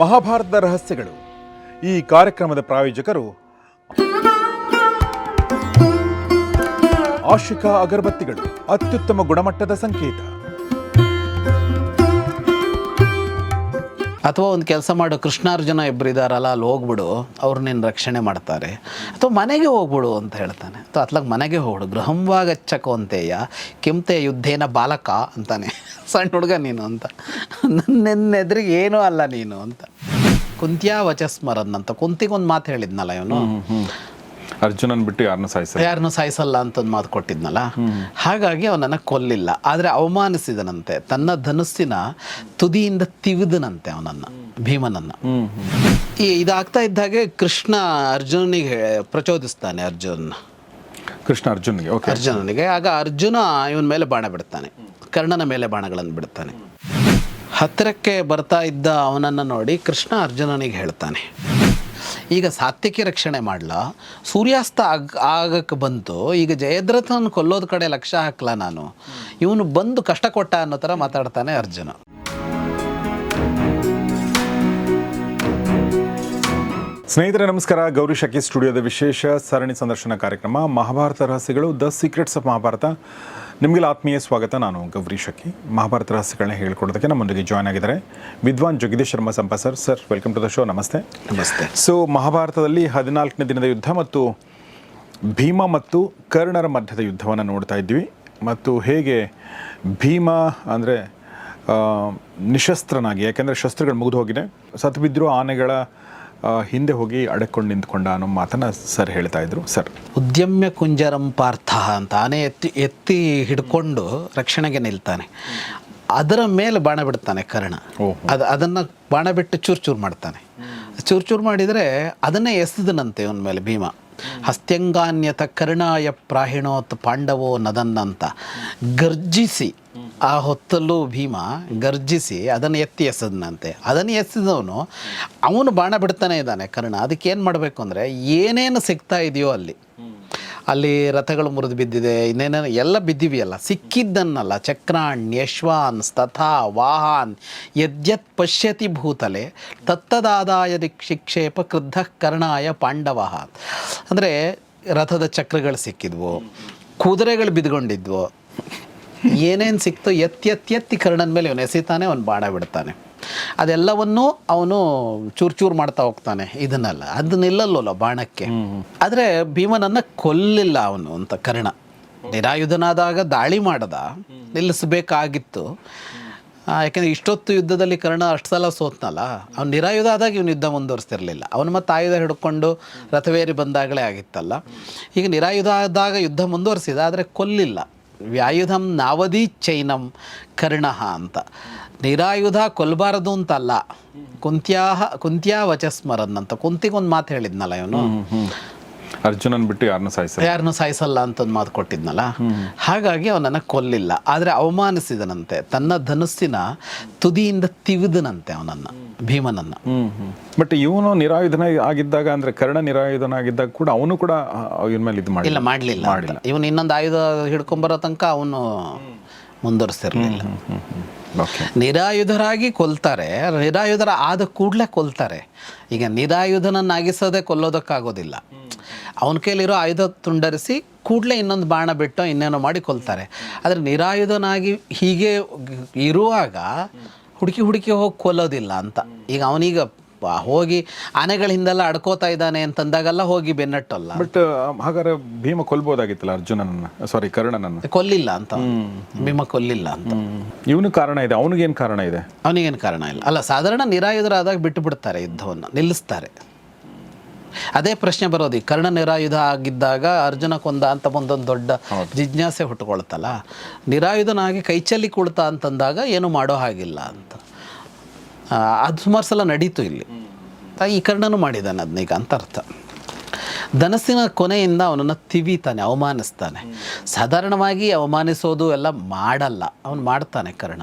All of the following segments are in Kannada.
ಮಹಾಭಾರತದ ರಹಸ್ಯಗಳು. ಈ ಕಾರ್ಯಕ್ರಮದ ಪ್ರಾಯೋಜಕರು ಆಶಿಕಾ ಅಗರಬತ್ತಿಗಳು, ಅತ್ಯುತ್ತಮ ಗುಣಮಟ್ಟದ ಸಂಕೇತ. ಅಥವಾ ಒಂದು ಕೆಲಸ ಮಾಡೋ, ಕೃಷ್ಣಾರ್ಜುನ ಇಬ್ಬರು ಇದ್ದಾರಲ್ಲ ಅಲ್ಲಿ ಹೋಗ್ಬಿಡು, ಅವ್ರು ನಿನ್ನ ರಕ್ಷಣೆ ಮಾಡ್ತಾರೆ. ಅಥವಾ ಮನೆಗೆ ಹೋಗ್ಬಿಡು ಅಂತ ಹೇಳ್ತಾನೆ. ಅಥವಾ ಅತ್ಲಾಗ ಮನೆಗೆ ಹೋಗ್ಬಿಡು ಗೃಹಂವಾಗಚ್ಚಕೋ ಅಂತೆಯ ಕಿಂತೆ ಯುದ್ಧೇನ ಬಾಲಕ ಅಂತಾನೆ. ಸಣ್ಣ ಹುಡುಗ ನೀನು ಅಂತ. ನನ್ನ ಎದುರಿಗೆ ಏನೂ ಅಲ್ಲ ನೀನು ಅಂತ. ಕುಂತ್ಯಾ ವಚಸ್ಮರನ್ ಅಂತ. ಕುಂತಿಗೊಂದು ಮಾತು ಹೇಳಿದ್ನಲ್ಲ ಇವನು? ಅರ್ಜುನನ್ ಬಿಟ್ಟು ಯಾರನ್ನು ಸಾಯಿಸಲ್ಲ. ಯಾರನ್ನು ಸಾಯಿಸಲ್ಲ ಅಂತ ಒಂದು ಮಾತು ಕೊಟ್ಟಿದ್ನಲ್ಲ? ಹಾಗಾಗಿ ಅವನನ್ನು ಕೊಲ್ಲಿಲ್ಲ. ಆದರೆ ಅವಮಾನಿಸಿದನಂತೆ. ತನ್ನ ಧನುಸ್ಸಿನ ತುದಿಯಿಂದ ತಿವಿದನಂತೆ ಅವನನ್ನು ಭೀಮನನ್ನು. ಈ ಇದಾಗ್ತಾ ಇದ್ದಾಗೆ ಕೃಷ್ಣ ಅರ್ಜುನನಿಗೆ ಪ್ರಚೋದಿಸ್ತಾನೆ ಅರ್ಜುನ್. ಕೃಷ್ಣ ಅರ್ಜುನ್ಗೆ ಓಕೆ. ಅರ್ಜುನನಿಗೆ. ಆಗ ಅರ್ಜುನ ಇವನ ಮೇಲೆ ಬಾಣ ಬಿಡ್ತಾನೆ. ಕರ್ಣನ ಮೇಲೆ ಬಾಣಗಳನ್ನು ಬಿಡ್ತಾನೆ ಹತ್ತಿರಕ್ಕೆ ಬರ್ತಾ ಇದ್ದ ಅವನನ್ನು ನೋಡಿ ಕೃಷ್ಣ ಅರ್ಜುನನಿಗೆ ಹೇಳ್ತಾನೆ, ಈಗ ಸಾತ್ವಿಕಿ ರಕ್ಷಣೆ ಮಾಡಲಾ, ಸೂರ್ಯಾಸ್ತ ಆಗ ಆಗಕ್ಕೆ ಬಂತು, ಈಗ ಜಯದ್ರಥನ ಕೊಲ್ಲೋದ ಕಡೆ ಲಕ್ಷ್ಯ ಹಾಕ್ಲಾ ನಾನು. ಇವನು ಬಂದು ಕಷ್ಟ ಕೊಟ್ಟ ಅನ್ನೋ ಥರ ಮಾತಾಡ್ತಾನೆ ಅರ್ಜುನ. ಸ್ನೇಹಿತರೆ ನಮಸ್ಕಾರ. ಗೌರಿ ಶಕಿ ಸ್ಟುಡಿಯೋದ ವಿಶೇಷ ಸರಣಿ ಸಂದರ್ಶನ ಕಾರ್ಯಕ್ರಮ. ಮಹಾಭಾರತ ರಹಸ್ಯಗಳು ದ ಸೀಕ್ರೆಟ್ಸ್ ಆಫ್ ಮಹಾಭಾರತ. ನಿಮಗೆಲ್ಲ ಆತ್ಮೀಯ ಸ್ವಾಗತ. ನಾನು ಗೌರಿ ಶಕಿ ಮಹಾಭಾರತ ರಹಸ್ಯಗಳನ್ನ ಹೇಳ್ಕೊಡೋದಕ್ಕೆ ನಮ್ಮೊಂದಿಗೆ ಜಾಯ್ನ್ ಆಗಿದ್ದಾರೆ ವಿದ್ವಾನ್ Jagadish Sharma Sampa sir sir welcome to the show ನಮಸ್ತೆ. ನಮಸ್ತೆ. ಸೊ ಮಹಾಭಾರತದಲ್ಲಿ ಹದಿನಾಲ್ಕನೇ ದಿನದ ಯುದ್ಧ ಮತ್ತು ಭೀಮ ಮತ್ತು ಕರ್ಣರ ಮಧ್ಯದ ಯುದ್ಧವನ್ನು ನೋಡ್ತಾ ಇದ್ವಿ. ಮತ್ತು ಹೇಗೆ ಭೀಮ ಅಂದರೆ ನಿಶಸ್ತ್ರನಾಗಿ ಯಾಕೆಂದರೆ ಶಸ್ತ್ರಗಳು ಮುಗಿದು ಹೋಗಿದೆ. ಸತ್ತು ಬಿದ್ದರೂ ಆನೆಗಳ ಹಿಂದೆ ಹೋಗಿ ಅಡಕೊಂಡು ನಿಂತ್ಕೊಂಡ ಅನ್ನೋ ಮಾತನ್ನು ಸರ್ ಹೇಳ್ತಾ ಇದ್ರು. ಸರ್. ಉದ್ಯಮ್ಯ ಕುಂಜರಂ ಪಾರ್ಥ ಅಂತ ಆನೆ ಎತ್ತಿ ಎತ್ತಿ ಹಿಡ್ಕೊಂಡು ರಕ್ಷಣೆಗೆ ನಿಲ್ತಾನೆ. ಅದರ ಮೇಲೆ ಬಾಣ ಬಿಡ್ತಾನೆ ಕರ್ಣ. ಅದ ಅದು ಅದನ್ನು ಬಾಣ ಬಿಟ್ಟು ಚೂರು ಚೂರು ಮಾಡ್ತಾನೆ. ಚೂರು ಚೂರು ಮಾಡಿದರೆ ಅದನ್ನೇ ಎಸೆದನಂತೆ ಅವನ ಮೇಲೆ ಭೀಮ. ಹಸ್ತ್ಯಂಗಾನ್ಯತ ಕರ್ಣಾಯ ಪ್ರಾಹಿಣೋತ್ ಪಾಂಡವೋ ನದನ್ನಂತ ಗರ್ಜಿಸಿ ಆ ಹೊತ್ತಲ್ಲೂ ಭೀಮ ಗರ್ಜಿಸಿ ಅದನ್ನು ಎತ್ತಿ ಎಸೆದನಂತೆ. ಅದನ್ನು ಎಸೆದವನು ಅವನು ಬಾಣ ಬಿಡ್ತಾನೆ ಇದ್ದಾನೆ ಕರ್ಣ. ಅದಕ್ಕೆ ಏನು ಮಾಡಬೇಕು ಅಂದರೆ ಏನೇನು ಸಿಗ್ತಾ ಇದೆಯೋ ಅಲ್ಲಿ. ಅಲ್ಲಿ ರಥಗಳು ಮುರಿದು ಬಿದ್ದಿದೆ, ಇನ್ನೇನೇನು ಎಲ್ಲ ಬಿದ್ದಿವೆಯಲ್ಲ. ಸಿಕ್ಕಿದ್ದನ್ನಲ್ಲ ಚಕ್ರಾಣ್ ಯಶ್ವಾನ್ ಸ್ತಥಾ, ವಾಹಾನ್, ಯದ್ಯತ್ ಪಶ್ಯತಿ ಭೂತಲೆ, ತತ್ತದಾದಾಯ ಶಿಕ್ಷೇಪ ಕ್ರುದ್ಧ ಕರ್ಣಾಯ ಪಾಂಡವ ಅಂದರೆ ರಥದ ಚಕ್ರಗಳು ಸಿಕ್ಕಿದ್ವು, ಕುದುರೆಗಳು ಬಿದ್ಕೊಂಡಿದ್ವು ಏನೇನು ಸಿಕ್ತೋ ಎತ್ತಿ ಎತ್ತಿ ಎತ್ತಿ ಕರ್ಣನ ಮೇಲೆ ಅವನು ಎಸಿತಾನೆ ಅವನು ಬಾಣ ಬಿಡ್ತಾನೆ. ಅದೆಲ್ಲವನ್ನೂ ಅವನು ಚೂರು ಚೂರು ಮಾಡ್ತಾ ಹೋಗ್ತಾನೆ ಇದನ್ನೆಲ್ಲ. ಅದು ನಿಲ್ಲಲ್ಲಲ್ಲ ಬಾಣಕ್ಕೆ. ಆದರೆ ಭೀಮನನ್ನು ಕೊಲ್ಲಿಲ್ಲ ಅವನು ಅಂತ ಕರ್ಣ. ನಿರಾಯುಧನಾದಾಗ ದಾಳಿ ಮಾಡದ ನಿಲ್ಲಿಸಬೇಕಾಗಿತ್ತು. ಯಾಕೆಂದ್ರೆ ಇಷ್ಟೊತ್ತು ಯುದ್ಧದಲ್ಲಿ ಕರ್ಣ ಅಷ್ಟು ಸಲ ಸೋತ್ನಲ್ಲ ಅವ್ನು ನಿರಾಯುಧ ಆದಾಗ ಇವನು ಯುದ್ಧ ಮುಂದುವರಿಸ್ತಿರಲಿಲ್ಲ. ಅವನು ಮತ್ತೆ ಆಯುಧ ಹಿಡ್ಕೊಂಡು ರಥವೇರಿ ಬಂದಾಗಲೇ ಆಗಿತ್ತಲ್ಲ. ಈಗ ನಿರಾಯುಧ ಆದಾಗ ಯುದ್ಧ ಮುಂದುವರಿಸಿದ ಆದರೆ ಕೊಲ್ಲಿಲ್ಲ. ವ್ಯಾಯುಧಂ ನಾವದಿ ಚೈನಂ ಕರ್ಣ ಅಂತ. ನಿರಾಯುಧ ಕೊಲ್ಬಾರದು ಅಂತಲ್ಲ. ಕುಂತ್ಯಾಹ ಕುಂತ್ಯಾ ವಚಸ್ಮರನ್ ಅಂತ ಕುಂತಿಗೊಂದು ಮಾತು ಹೇಳಿದ್ನಲ್ಲ ಇವನು. ಅರ್ಜುನನ್ ಬಿಟ್ಟು ಯಾರನ್ನ ಸಾಯಿಸಲ್ಲ. ಯಾರನ್ನು ಸಾಯಿಸಲ್ಲ ಅಂತ ಒಂದು ಮಾತು ಕೊಟ್ಟಿದ್ನಲ್ಲ? ಹಾಗಾಗಿ ಅವನನ್ನು ಕೊಲ್ಲಿಲ್ಲ. ಆದರೆ ಅವಮಾನಿಸಿದನಂತೆ. ತನ್ನ ಧನುಸ್ಸಿನ ತುದಿಯಿಂದ ತಿವಿದನಂತೆ ಅವನನ್ನು ಭೀಮನನ್ನ. ಬಟ್ ಇವನು ನಿರಾಯುಧನ ಆಗಿದ್ದಾಗ ಅಂದ್ರೆ ಕರ್ಣ ನಿರಾಯುಧನಾಗಿದ್ದಾಗ ಕೂಡ ಅವನು ಕೂಡ ಇವನ ಮೇಲೆ ಇದು ಮಾಡಿಲ್ಲ. ಮಾಡಲಿಲ್ಲ ಮಾಡಿಲ್ಲ. ಇವನು ಇನ್ನೊಂದು ಆಯುಧ ಹಿಡ್ಕೊಂಬರೋ ತನಕ ಅವನು ಮುಂದುವರಿಸಿರಲಿಲ್ಲ. ನಿರಾಯುಧರಾಗಿ ಕೊಲ್ತಾರೆ. ನಿರಾಯುಧರ ಆದ ಕೂಡಲೇ ಕೊಲ್ತಾರೆ. ಈಗ ನಿರಾಯುಧನನ್ನಾಗಿಸೋದೇ ಕೊಲ್ಲೋದಕ್ಕಾಗೋದಿಲ್ಲ. ಅವನ ಕೈಲಿರೋ ಆಯುಧ ತುಂಡರಿಸಿ ಕೂಡಲೇ ಇನ್ನೊಂದು ಬಾಣ ಬಿಟ್ಟು ಇನ್ನೇನೋ ಮಾಡಿ ಕೊಲ್ತಾರೆ ಆದರೆ ನಿರಾಯುಧನಾಗಿ ಹೀಗೆ ಇರುವಾಗ ಹುಡುಕಿ ಹುಡುಕಿ ಹೋಗಿ ಕೊಲ್ಲೋದಿಲ್ಲ ಅಂತ. ಈಗ ಅವನೀಗ ಹೋಗಿ ಆನೆಗಳ ಹಿಂದೆಲ್ಲ ಅಡ್ಕೋತಾ ಇದ್ದಾನೆ ಅಂತಂದಾಗೆಲ್ಲ ಹೋಗಿ ಬೆನ್ನಟ್ಟಲ್ಲ. ಬಟ್ ಹಾಗಾದ್ರೆ ಭೀಮ ಕೊಲ್ಬೋದಾಗಿತ್ತಲ್ಲ ಅರ್ಜುನನನ್ನ? ಸಾರಿ ಕರ್ಣನನ್ನ. ಕೊಲ್ಲಿಲ್ಲ ಅಂತ. ಭೀಮ ಕೊಲ್ಲಿಲ್ಲ ಅಂತ. ಇವನು ಕಾರಣ ಇದೆ. ಅವನಿಗೇನು ಕಾರಣ ಇದೆ? ಅವನಿಗೇನು ಕಾರಣ ಇಲ್ಲ. ಅಲ್ಲ ಸಾಧಾರಣ ನಿರಾಯುಧರಾದಾಗ ಬಿಟ್ಟು ಬಿಡ್ತಾರೆ ಯುದ್ಧವನ್ನು. ನಿಲ್ಲಿಸ್ತಾರೆ. ಅದೇ ಪ್ರಶ್ನೆ ಬರೋದು ಈ ಕರ್ಣ ನಿರಾಯುಧ ಆಗಿದ್ದಾಗ ಅರ್ಜುನ ಕೊಂದ ಅಂತ ಒಂದೊಂದು ದೊಡ್ಡ ಜಿಜ್ಞಾಸೆ ಹುಟ್ಟುಕೊಳ್ತಲ್ಲ ನಿರಾಯುಧನಾಗಿ ಕೈಚಲ್ಲಿ ಕುಳ್ತಾ ಅಂತಂದಾಗ ಏನು ಮಾಡೋ ಹಾಗಿಲ್ಲ ಅಂತ. ಅದು ಸುಮಾರು ಸಲ ನಡೀತು ಇಲ್ಲಿ. ಈ ಕರ್ಣನು ಮಾಡಿದ್ದಾನೆ ಅದನ್ನೀಗ ಅಂತ ಅರ್ಥ. ಧನಸ್ಸಿನ ಕೊನೆಯಿಂದ ಅವನನ್ನು ತಿವಿತಾನೆ ಅವಮಾನಿಸ್ತಾನೆ. ಸಾಧಾರಣವಾಗಿ ಅವಮಾನಿಸೋದು ಎಲ್ಲ ಮಾಡಲ್ಲ ಅವನು ಮಾಡ್ತಾನೆ ಕರ್ಣ.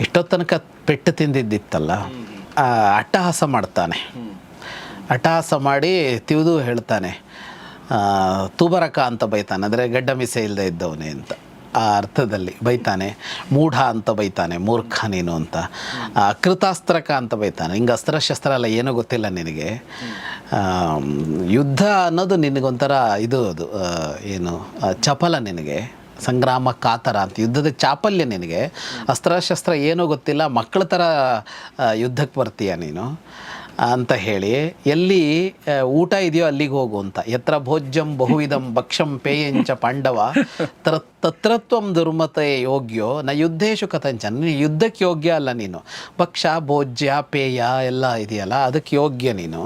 ಇಷ್ಟೊತ್ತನಕ ತನಕ ಪೆಟ್ಟು ತಿಂದಿದ್ದಿತ್ತಲ್ಲ ಅಟ್ಟಹಾಸ ಮಾಡ್ತಾನೆ. ಅಟ್ಟಹಾಸ ಮಾಡಿ ತಿವಿದು ಹೇಳ್ತಾನೆ. ತೂಬರಕ ಅಂತ ಬೈತಾನೆ, ಅಂದರೆ ಗಡ್ಡ ಮೀಸೆ ಇಲ್ಲದೆ ಇದ್ದವನೇ ಅಂತ. ಆ ಅರ್ಥದಲ್ಲಿ ಬೈತಾನೆ, ಮೂಢ ಅಂತ ಬೈತಾನೆ, ಮೂರ್ಖ ನೀನು ಅಂತ. ಕೃತಾಸ್ತ್ರಕ ಅಂತ ಬೈತಾನೆ. ಹಿಂಗೆ ಅಸ್ತ್ರಶಸ್ತ್ರ ಅಲ್ಲ ಏನೂ ಗೊತ್ತಿಲ್ಲ ನಿನಗೆ. ಯುದ್ಧ ಅನ್ನೋದು ನಿನಗೊಂಥರ ಇದು ಅದು ಏನು ಚಪಲ ನಿನಗೆ. ಸಂಗ್ರಾಮ ಕಾತರ ಅಂತ. ಯುದ್ಧದ ಚಾಪಲ್ಯ ನಿನಗೆ. ಅಸ್ತ್ರಶಸ್ತ್ರ ಏನೂ ಗೊತ್ತಿಲ್ಲ. ಮಕ್ಕಳ ಥರ ಯುದ್ಧಕ್ಕೆ ಬರ್ತೀಯ ನೀನು. ಅಂತ ಹೇಳಿ, ಎಲ್ಲಿ ಊಟ ಇದೆಯೋ ಅಲ್ಲಿಗೆ ಹೋಗು ಅಂತ. ಎತ್ರ ಭೋಜ್ಯಂ ಬಹುವಿಧಂ ಭಕ್ಷಂ ಪೇಯಂಚ ಪಾಂಡವ, ತರ, ತತ್ರತ್ವಂ ದುರ್ಮತೆ ಯೋಗ್ಯೋ, ನ ಯುದ್ಧೇಶು ಕಥಂಚನ ನೀನು ಯುದ್ಧಕ್ಕೆ ಯೋಗ್ಯ ಅಲ್ಲ ನೀನು. ಭಕ್ಷ, ಭೋಜ್ಯ, ಪೇಯ ಎಲ್ಲ ಇದೆಯಲ್ಲ, ಅದಕ್ಕೆ ಯೋಗ್ಯ ನೀನು.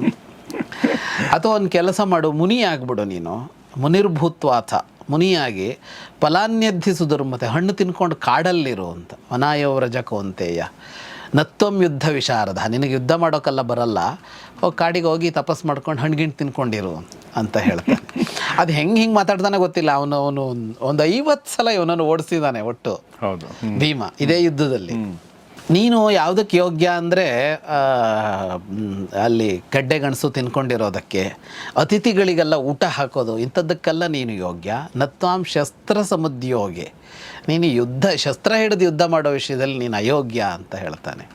ಅಥವಾ ಒಂದು ಕೆಲಸ ಮಾಡು, ಮುನಿ ಆಗ್ಬಿಡು ನೀನು. ಮುನಿರ್ಭೂತ್ವಾಥ. ಮುನಿಯಾಗಿ, ಫಲಾನ್ಯದ್ಧಿಸು ದುರ್ಮತೆ. ಹಣ್ಣು ತಿನ್ಕೊಂಡು ಕಾಡಲ್ಲಿರು ಅಂತ. ವನಾಯೋವ್ರಜ ಕೌಂತೆಯ. ನತ್ವಂ ಯುದ್ಧ ವಿಶಾರದ. ನಿನಗೆ ಯುದ್ಧ ಮಾಡೋಕ್ಕೆಲ್ಲ ಬರಲ್ಲ. ಹೋಗಿ ಕಾಡಿಗೆ ಹೋಗಿ ತಪಸ್ ಮಾಡ್ಕೊಂಡು ಹಣ್ಗಿಣ್ಣು ತಿನ್ಕೊಂಡಿರು ಅಂತ ಹೇಳ್ತಾನೆ. ಅದು ಹೆಂಗೆ ಹಿಂಗೆ ಮಾತಾಡ್ತಾನೆ ಗೊತ್ತಿಲ್ಲ. ಅವನು ಅವನು ಒಂದು ಐವತ್ತು ಸಲ ಇವನನ್ನು ಓಡಿಸಿದ್ದಾನೆ ಒಟ್ಟು. ಹೌದು. ಭೀಮ ಇದೇ ಯುದ್ಧದಲ್ಲಿ. ನೀನು ಯಾವುದಕ್ಕೆ ಯೋಗ್ಯ ಅಂದರೆ ಅಲ್ಲಿ ಗಡ್ಡೆ ಗಣಸು ತಿನ್ಕೊಂಡಿರೋದಕ್ಕೆ, ಅತಿಥಿಗಳಿಗೆಲ್ಲ ಊಟ ಹಾಕೋದು, ಇಂಥದ್ದಕ್ಕೆಲ್ಲ ನೀನು ಯೋಗ್ಯ. ನತ್ವಾಂ ಶಸ್ತ್ರ ಸಮುದ್ಯೋಗಿ. ನೀನು ಯುದ್ಧ, ಶಸ್ತ್ರ ಹಿಡಿದು ಯುದ್ಧ ಮಾಡೋ ವಿಷಯದಲ್ಲಿ ನೀನು ಅಯೋಗ್ಯ ಅಂತ ಹೇಳ್ತಾನೆ.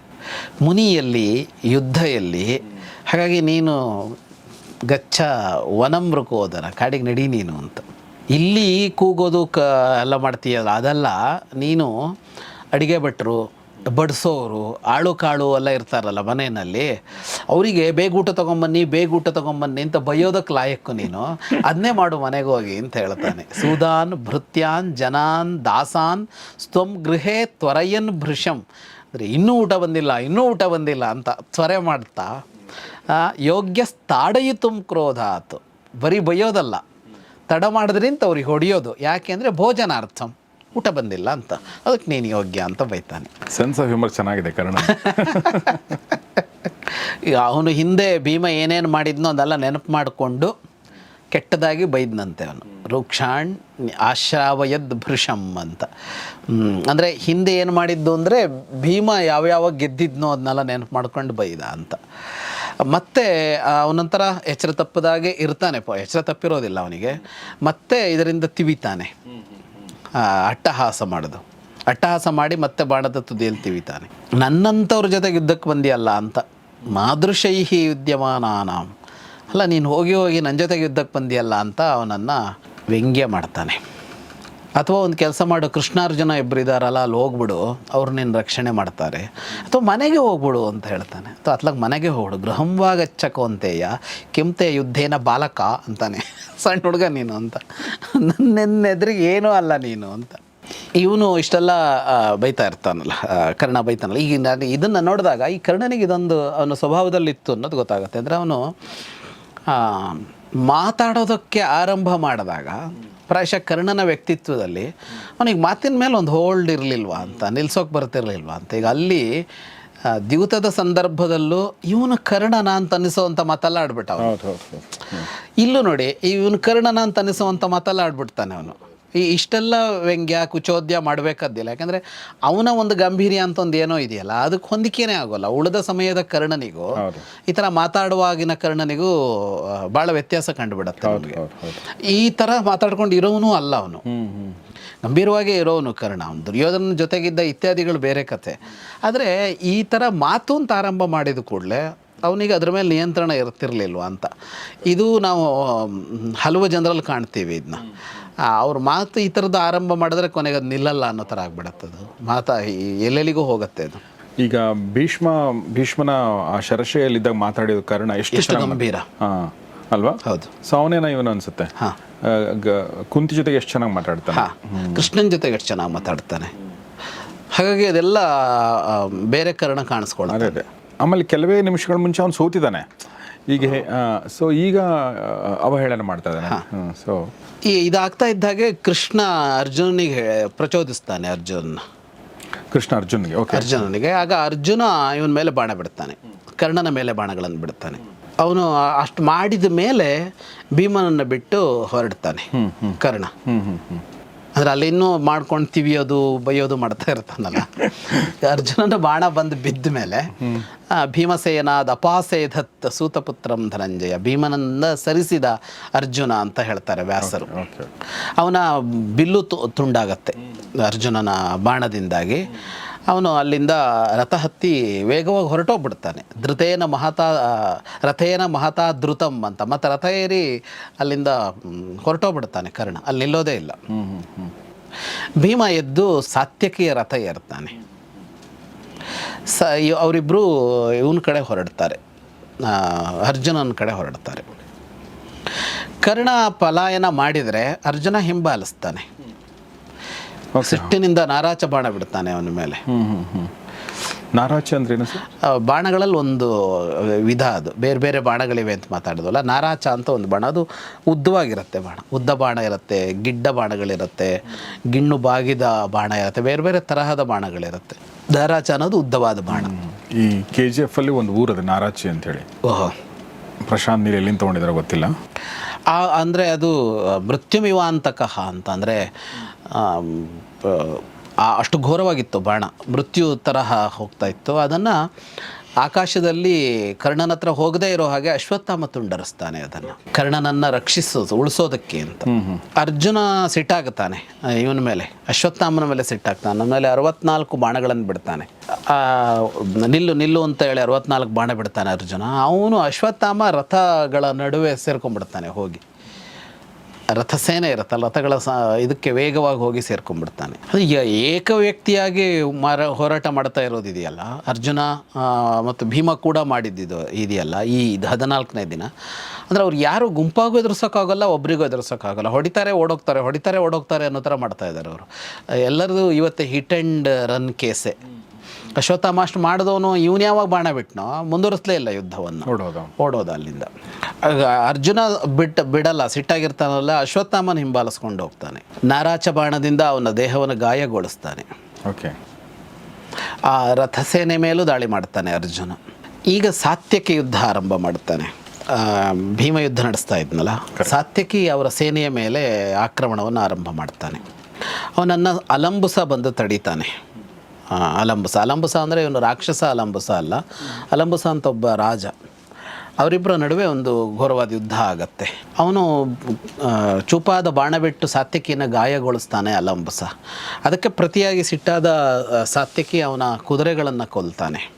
ಮುನಿಯಲ್ಲಿ ಯುದ್ಧ ಎಲ್ಲಿ ಹಾಗಾಗಿ ನೀನು ಗಚ್ಚ ವನಮೃಕೋದರ ಕಾಡಿಗೆ ನಡಿ ನೀನು ಅಂತ. ಇಲ್ಲಿ ಕೂಗೋದು ಕ, ಎಲ್ಲ ಮಾಡ್ತೀಯಲ್ಲ, ಅದೆಲ್ಲ, ನೀನು ಅಡಿಗೆ ಭಟ್ರು ಬಡಿಸೋರು, ಆಳು ಕಾಳು ಎಲ್ಲ ಇರ್ತಾರಲ್ಲ ಮನೆಯಲ್ಲಿ, ಅವರಿಗೆ ಬೇಗ ಊಟ ತೊಗೊಂಬನ್ನಿ, ಬೇಗ ಊಟ ತೊಗೊಂಬನ್ನಿ ಅಂತ ಬೈಯೋದಕ್ಕೆ ಲಾಯಕ್ಕು ನೀನು. ಅದನ್ನೇ ಮಾಡು ಮನೆಗೆ ಹೋಗಿ ಅಂತ ಹೇಳ್ತಾನೆ. ಸೂದಾನ್, ಭೃತ್ಯಾನ್, ಜನಾನ್, ದಾಸಾನ್ ಸ್ತಂ ಗೃಹೇ ತ್ವರಯನ್ ಭೃಶಂ. ಅಂದರೆ ಇನ್ನೂ ಊಟ ಬಂದಿಲ್ಲ, ಇನ್ನೂ ಊಟ ಬಂದಿಲ್ಲ ಅಂತ ತ್ವರೆ ಮಾಡ್ತಾ ಯೋಗ್ಯ ತಾಡಯಿತು ಕ್ರೋಧ ಆತು ಬರೀ ಬಯ್ಯೋದಲ್ಲ ತಡ ಮಾಡಿದ್ರಿಂತ ಅವ್ರಿಗೆ ಹೊಡೆಯೋದು. ಯಾಕೆ ಅಂದರೆ ಭೋಜನಾರ್ಥಂ. ಊಟ ಬಂದಿಲ್ಲ ಅಂತ. ಅದಕ್ಕೆ ನೀನು ಯೋಗ್ಯ ಅಂತ ಬೈತಾನೆ. ಸೆನ್ಸ್ ಆಫ್ ಹ್ಯೂಮರ್ ಚೆನ್ನಾಗಿದೆ ಕರ್ಣ. ಅವನು ಹಿಂದೆ ಭೀಮ ಏನೇನು ಮಾಡಿದ್ನೋ ಅದೆಲ್ಲ ನೆನಪು ಮಾಡಿಕೊಂಡು ಕೆಟ್ಟದಾಗಿ ಬೈದ್ನಂತೆ ಅವನು. ರುಕ್ಷಾಣ್ ಆಶ್ರಾವಯದ್ ಭೃಷಂ ಅಂತ. ಅಂದರೆ ಹಿಂದೆ ಏನು ಮಾಡಿದ್ದು ಅಂದರೆ ಭೀಮ ಯಾವ್ಯಾವ ಗೆದ್ದಿದ್ನೋ ಅದನ್ನೆಲ್ಲ ನೆನಪು ಮಾಡ್ಕೊಂಡು ಬೈದ ಅಂತ. ಮತ್ತೆ ಅವನಂತರ ಎಚ್ಚರ ತಪ್ಪದಾಗೆ ಇರ್ತಾನೆ. ಪ ಎಚ್ಚರ ತಪ್ಪಿರೋದಿಲ್ಲ ಅವನಿಗೆ. ಮತ್ತೆ ಇದರಿಂದ ತಿವಿತಾನೆ. ಅಟ್ಟಹಾಸ ಮಾಡೋದು. ಅಟ್ಟಹಾಸ ಮಾಡಿ ಮತ್ತೆ ಬಾಣದ ತುದಿಯಲ್ಲಿ ತಿವಿತಾನೆ. ನನ್ನಂಥವ್ರ ಜೊತೆಗೆ ಯುದ್ಧಕ್ಕೆ ಬಂದಿಯಲ್ಲ ಅಂತ. ಮಾದೃಶೈಹಿ ಯುದ್ಧಮಾನಾನಾಂ ಅಲ್ಲ, ನೀನು ಹೋಗಿ ಹೋಗಿ ನನ್ನ ಜೊತೆಗೆ ಯುದ್ಧಕ್ಕೆ ಬಂದಿಯಲ್ಲ ಅಂತ ಅವನನ್ನು ವ್ಯಂಗ್ಯ ಮಾಡ್ತಾನೆ. ಅಥವಾ ಒಂದು ಕೆಲಸ ಮಾಡು ಕೃಷ್ಣಾರ್ಜುನ ಇಬ್ಬರು ಇದ್ದಾರಲ್ಲ ಅಲ್ಲಿ ಹೋಗ್ಬಿಡು, ಅವ್ರು ನಿನ್ನ ರಕ್ಷಣೆ ಮಾಡ್ತಾರೆ. ಅಥವಾ ಮನೆಗೆ ಹೋಗ್ಬಿಡು ಅಂತ ಹೇಳ್ತಾನೆ. ಅಥವಾ ಅತ್ಲಾಗ ಮನೆಗೆ ಹೋಗ್ಬಿಡು. ಗೃಹಂವಾಗಚ್ಚಕೋ ಅಂತೆಯ ಕೆಂತೆ ಯುದ್ಧೇನ ಬಾಲಕ ಅಂತಾನೆ. ಸಣ್ಣ ಹುಡುಗ ನೀನು ಅಂತ. ನನ್ನ ಎದುರಿಗೆ ಏನೂ ಅಲ್ಲ ನೀನು ಅಂತ. ಇವನು ಇಷ್ಟೆಲ್ಲ ಬೈತಾ ಇರ್ತಾನಲ್ಲ ಕರ್ಣ ಬೈತಾನಲ್ಲ. ಈಗ ನಾನು ಇದನ್ನು ನೋಡಿದಾಗ, ಈ ಕರ್ಣನಿಗೆ ಇದೊಂದು ಅವನ ಸ್ವಭಾವದಲ್ಲಿತ್ತು ಅನ್ನೋದು ಗೊತ್ತಾಗುತ್ತೆ. ಅಂದರೆ ಅವನು ಮಾತಾಡೋದಕ್ಕೆ ಆರಂಭ ಮಾಡಿದಾಗ ಪ್ರಾಯಶಃ ಕರ್ಣನ ವ್ಯಕ್ತಿತ್ವದಲ್ಲಿ ಅವನಿಗೆ ಮಾತಿನ ಮೇಲೆ ಒಂದು ಹೋಲ್ಡ್ ಇರಲಿಲ್ವ ಅಂತ ನಿಲ್ಸೋಕೆ ಬರ್ತಿರಲಿಲ್ವ ಅಂತ. ಈಗ ಅಲ್ಲಿ ದ್ಯೂತದ ಸಂದರ್ಭದಲ್ಲೂ ಇವನ ಕರ್ಣನ ಅಂತ ಅನಿಸೋವಂಥ ಮಾತೆಲ್ಲ ಆಡ್ಬಿಟ್ಟ ಅವನು ಇಲ್ಲೂ ನೋಡಿ ಇವನು ಕರ್ಣನ ಅಂತ ಅನ್ನಿಸುವಂಥ ಮಾತೆಲ್ಲ ಆಡ್ಬಿಡ್ತಾನೆ ಅವನು. ಈ ಇಷ್ಟೆಲ್ಲ ವ್ಯಂಗ್ಯ ಕುಚೋದ್ಯ ಮಾಡಬೇಕಾದ್ದಿಲ್ಲ. ಯಾಕಂದರೆ ಅವನ ಒಂದು ಗಂಭೀರ್ಯ ಅಂತ ಒಂದು ಏನೋ ಇದೆಯಲ್ಲ ಅದಕ್ಕೆ ಹೊಂದಿಕೆನೇ ಆಗೋಲ್ಲ. ಉಳಿದ ಸಮಯದ ಕರ್ಣನಿಗೂ. ಈ ಥರ ಮಾತಾಡುವಾಗಿನ ಕರ್ಣನಿಗೂ ಭಾಳ ವ್ಯತ್ಯಾಸ ಕಂಡುಬಿಡತ್ತೆ ಅವನಿಗೆ ಈ ಥರ ಮಾತಾಡ್ಕೊಂಡು ಇರೋನು ಅಲ್ಲ ಅವನು. ಗಂಭೀರವಾಗಿ ಇರೋನು ಕರ್ಣ. ಅವನು ದುರ್ಯೋಧನ ಜೊತೆಗಿದ್ದ ಇತ್ಯಾದಿಗಳು ಬೇರೆ ಕತೆ ಆದರೆ ಈ ಥರ ಮಾತು ಅಂತ ಆರಂಭ ಮಾಡಿದ ಕೂಡಲೇ ಅವನಿಗೆ ಅದ್ರ ಮೇಲೆ ನಿಯಂತ್ರಣ ಇರ್ತಿರ್ಲಿಲ್ವ ಅಂತ. ಇದು ನಾವು ಹಲವು ಜನರಲ್ಲಿ ಕಾಣ್ತೀವಿ ಇದನ್ನ ಅವ್ರ ಮಾತು ಈ ಥರದ್ದು ಆರಂಭ ಮಾಡಿದ್ರೆ ಕೊನೆಗೆ ಅದು ನಿಲ್ಲಲ್ಲ ಅನ್ನೋ ಥರ ಆಗ್ಬಿಡತ್ತದು ಮಾತಾ ಎಲ್ಲೆಲ್ಲಿಗೂ ಹೋಗುತ್ತೆ ಅದು. ಈಗ ಭೀಷ್ಮ ಭೀಷ್ಮನ ಆ ಶರಶೆಯಲ್ಲಿದ್ದಾಗ ಮಾತಾಡಿದ ಕಾರಣ ಎಷ್ಟು ಗಂಭೀರ. ಅಲ್ವಾ? ಹೌದು. ಸೊ ಅವನೇನ ಇವನು ಅನ್ಸುತ್ತೆ. ಕುಂತಿ ಜೊತೆಗೆ ಎಷ್ಟು ಚೆನ್ನಾಗಿ ಮಾತಾಡ್ತಾನೆ? ಕೃಷ್ಣನ್ ಜೊತೆಗೆ ಎಷ್ಟು ಚೆನ್ನಾಗಿ ಮಾತಾಡ್ತಾನೆ. ಹಾಗಾಗಿ ಅದೆಲ್ಲ ಬೇರೆ ಕಾರಣ ಕಾಣಿಸ್ಕೊಳ್ಳೋದು ಆಮೇಲೆ ಕೆಲವೇ ನಿಮಿಷಗಳ ಮುಂಚೆ ಅವ್ನು ಸೋತಿದ್ದಾನೆ. ಈಗ ಸೊ ಈಗ ಅವಹೇಳನ ಮಾಡ್ತಾ ಇದ್ದಾನೆ. ಸೊ ಈ ಇದಾಗ್ತಾ ಇದ್ದಾಗೆ ಕೃಷ್ಣ ಅರ್ಜುನನಿಗೆ ಪ್ರಚೋದಿಸ್ತಾನೆ ಅರ್ಜುನ್. ಕೃಷ್ಣ ಅರ್ಜುನ್ಗೆ ಓಕೆ ಅರ್ಜುನನಿಗೆ. ಆಗ ಅರ್ಜುನ ಇವನ ಮೇಲೆ ಬಾಣ ಬಿಡ್ತಾನೆ. ಕರ್ಣನ ಮೇಲೆ ಬಾಣಗಳನ್ನು ಬಿಡ್ತಾನೆ. ಅವನು ಅಷ್ಟು ಮಾಡಿದ ಮೇಲೆ ಭೀಮನನ್ನು ಬಿಟ್ಟು ಹೊರಡ್ತಾನೆ ಕರ್ಣ. ಅಂದ್ರೆ ಅಲ್ಲಿ ಇನ್ನೂ ಮಾಡ್ಕೊಂಡು ತಿವಿಯೋದು ಬೈಯೋದು ಮಾಡ್ತಾ ಇರ್ತಾನಲ್ಲ. ಅರ್ಜುನನ ಬಾಣ ಬಂದು ಬಿದ್ದ ಮೇಲೆ ಭೀಮಸೇನ ದಪಾಸೇಧತ್ ಸೂತಪುತ್ರಂ ಧನಂಜಯ ಭೀಮನನ್ನ ಸರಿಸಿದ ಅರ್ಜುನ ಅಂತ ಹೇಳ್ತಾರೆ ವ್ಯಾಸರು. ಅವನ ಬಿಲ್ಲು ತು- ತುಂಡಾಗತ್ತೆ ಅರ್ಜುನನ ಬಾಣದಿಂದಾಗಿ. ಅವನು ಅಲ್ಲಿಂದ ರಥ ಹತ್ತಿ ವೇಗವಾಗಿ ಹೊರಟೋಗ್ಬಿಡ್ತಾನೆ. ಧೃತೇನ ಮಹತಾ ರಥೇನ ಮಹತಾ ಧೃತಂ ಅಂತ. ಮತ್ತು ರಥ ಏರಿ ಅಲ್ಲಿಂದ ಹೊರಟೋಗ್ಬಿಡ್ತಾನೆ ಕರ್ಣ. ಅಲ್ಲಿ ನಿಲ್ಲೋದೇ ಇಲ್ಲ. ಭೀಮ ಎದ್ದು ಸಾತ್ಯಕಿಯ ರಥ ಏರ್ತಾನೆ. ಸ ಅವರಿಬ್ಬರು ಇವನ ಕಡೆ ಹೊರಡ್ತಾರೆ. ಅರ್ಜುನನ ಕಡೆ ಹೊರಡ್ತಾರೆ. ಕರ್ಣ ಪಲಾಯನ ಮಾಡಿದರೆ ಅರ್ಜುನ ಹಿಂಬಾಲಿಸ್ತಾನೆ. ಸಿಟ್ಟಿನಿಂದ ನಾರಾಚ ಬಾಣ ಬಿಡ್ತಾನೆ ಅವನ ಮೇಲೆ. ನಾರಾಚ ಅಂದ್ರೇನು ಸರ್? ಬಾಣಗಳಲ್ಲಿ ಒಂದು ವಿಧ ಅದು. ಬೇರೆ ಬೇರೆ ಬಾಣಗಳಿವೆ ಅಂತ ಮಾತಾಡಿದ್ವಲ್ಲ ನಾರಾಚ ಅಂತ ಒಂದು ಬಾಣ. ಅದು ಉದ್ದವಾಗಿರುತ್ತೆ ಬಾಣ. ಉದ್ದ ಬಾಣ ಇರುತ್ತೆ ಗಿಡ್ಡ ಬಾಣಗಳಿರುತ್ತೆ ಗಿಣ್ಣು ಬಾಗಿದ ಬಾಣ ಇರುತ್ತೆ ಬೇರೆ ಬೇರೆ ತರಹದ ಬಾಣಗಳಿರುತ್ತೆ. ನಾರಾಚ ಅನ್ನೋದು ಉದ್ದವಾದ ಬಾಣ. ಈ ಕೆ ಜಿ ಎಫ್ ಅಲ್ಲಿ ಒಂದು ಊರದು ನಾರಾಚಿ ಅಂತ ಹೇಳಿ. ಓಹೋ. ಪ್ರಶಾಂತ್ ನೀರು ಎಲ್ಲಿಂದ ತೊಗೊಂಡಿದಾರೆ ಗೊತ್ತಿಲ್ಲ. ಆ ಅಂದರೆ ಅದು ಮೃತ್ಯುಮಿವಾಂತಕಃ ಅಂತ ಅಂದರೆ ಅಷ್ಟು ಘೋರವಾಗಿತ್ತು ಬಾಣ. ಮೃತ್ಯು ತರಹ ಹೋಗ್ತಾ ಇತ್ತು. ಅದನ್ನು ಆಕಾಶದಲ್ಲಿ ಕರ್ಣನ ಹತ್ರ ಹೋಗದೇ ಇರೋ ಹಾಗೆ ಅಶ್ವತ್ಥಾಮ ತುಂಡರಿಸ್ತಾನೆ ಅದನ್ನು. ಕರ್ಣನನ್ನು ರಕ್ಷಿಸೋದು ಉಳಿಸೋದಕ್ಕೆ ಅಂತ. ಅರ್ಜುನ ಸಿಟ್ಟಾಗುತ್ತಾನೆ ಇವನ ಮೇಲೆ. ಅಶ್ವತ್ಥಾಮನ ಮೇಲೆ ಸಿಟ್ಟಾಗ್ತಾನೆ ನನ್ನ ಮೇಲೆ ಅರವತ್ನಾಲ್ಕು ಬಾಣಗಳನ್ನು ಬಿಡ್ತಾನೆ. ಆ, ನಿಲ್ಲು ನಿಲ್ಲು ಅಂತ ಹೇಳಿ ಅರವತ್ನಾಲ್ಕು ಬಾಣ ಬಿಡ್ತಾನೆ ಅರ್ಜುನ. ಅವನು ಅಶ್ವತ್ಥಾಮ ರಥಗಳ ನಡುವೆ ಸೇರ್ಕೊಂಡ್ಬಿಡ್ತಾನೆ ಹೋಗಿ. ರಥಸೇನೆ ಇರುತ್ತಲ್ಲ, ರಥಗಳ ಸ, ಇದಕ್ಕೆ ವೇಗವಾಗಿ ಹೋಗಿ ಸೇರ್ಕೊಂಡ್ಬಿಡ್ತಾನೆ. ಅದು ಏಕ ವ್ಯಕ್ತಿಯಾಗಿ ಮಾರ, ಹೋರಾಟ ಮಾಡ್ತಾ ಇರೋದಿದೆಯಲ್ಲ ಅರ್ಜುನ ಮತ್ತು ಭೀಮ ಕೂಡ ಮಾಡಿದ್ದಿದ್ದು ಇದೆಯಲ್ಲ ಈ ಹದಿನಾಲ್ಕನೇ ದಿನ. ಅಂದರೆ ಅವ್ರು ಯಾರು ಗುಂಪಾಗೂ ಎದುರಿಸೋಕ್ಕಾಗಲ್ಲ, ಒಬ್ರಿಗೂ ಎದುರಿಸೋಕ್ಕಾಗಲ್ಲ. ಹೊಡಿತಾರೆ, ಓಡೋಗ್ತಾರೆ ಹೊಡಿತಾರೆ, ಓಡೋಗ್ತಾರೆ ಅನ್ನೋ ಥರ ಮಾಡ್ತಾ ಇದ್ದಾರೆ ಅವರು. ಎಲ್ಲರದು ಇವತ್ತು ಹಿಟ್ ಆ್ಯಂಡ್ ರನ್ ಕೇಸೆ. ಅಶ್ವತ್ಥಾಮ ಅಷ್ಟು ಮಾಡಿದವನು ಇವನು ಯಾವಾಗ ಬಾಣ ಬಿಟ್ನೋ ಮುಂದುವರಿಸಲೇ ಇಲ್ಲ ಯುದ್ಧವನ್ನು. ಓಡೋದು. ಓಡೋದು ಅಲ್ಲಿಂದ. ಅರ್ಜುನ ಬಿಟ್ಟು ಬಿಡಲ್ಲ ಸಿಟ್ಟಾಗಿರ್ತಾನಲ್ಲ ಅಶ್ವತ್ಥಾಮನ ಹಿಂಬಾಲಿಸ್ಕೊಂಡು ಹೋಗ್ತಾನೆ. ನಾರಾಚ ಬಾಣದಿಂದ ಅವನ ದೇಹವನ್ನು ಗಾಯಗೊಳಿಸ್ತಾನೆ. ಓಕೆ. ಆ ರಥಸೇನೆ ಮೇಲೂ ದಾಳಿ ಮಾಡ್ತಾನೆ ಅರ್ಜುನ. ಈಗ ಸಾತ್ಯಕ್ಕೆ ಯುದ್ಧ ಆರಂಭ ಮಾಡ್ತಾನೆ. ಭೀಮ ಯುದ್ಧ ನಡೆಸ್ತಾ ಇದ್ನಲ್ಲ ಸಾತ್ಯಕಿ ಅವರ ಸೇನೆಯ ಮೇಲೆ ಆಕ್ರಮಣವನ್ನು ಆರಂಭ ಮಾಡ್ತಾನೆ. ಅವನನ್ನು ಅಲಂಬುಸ ಬಂದು ತಡೀತಾನೆ. ಅಲಂಬುಸ. ಅಲಂಬಸ ಅಂದರೆ ಇವನು ರಾಕ್ಷಸ ಅಲಂಬಸ ಅಲ್ಲ. ಅಲಂಬಸ ಅಂತ ಒಬ್ಬ ರಾಜ. ಅವರಿಬ್ಬರ ನಡುವೆ ಒಂದು ಘೋರವಾದ ಯುದ್ಧ ಆಗತ್ತೆ. ಅವನು ಚೂಪಾದ ಬಾಣ ಬಿಟ್ಟು ಸಾತ್ಯಕಿಯನ್ನು ಗಾಯಗೊಳಿಸ್ತಾನೆ ಅಲಂಬಸ. ಅದಕ್ಕೆ ಪ್ರತಿಯಾಗಿ ಸಿಟ್ಟಾದ ಸಾತ್ಯಕಿ ಅವನ ಕುದುರೆಗಳನ್ನು ಕೊಲ್ತಾನೆ.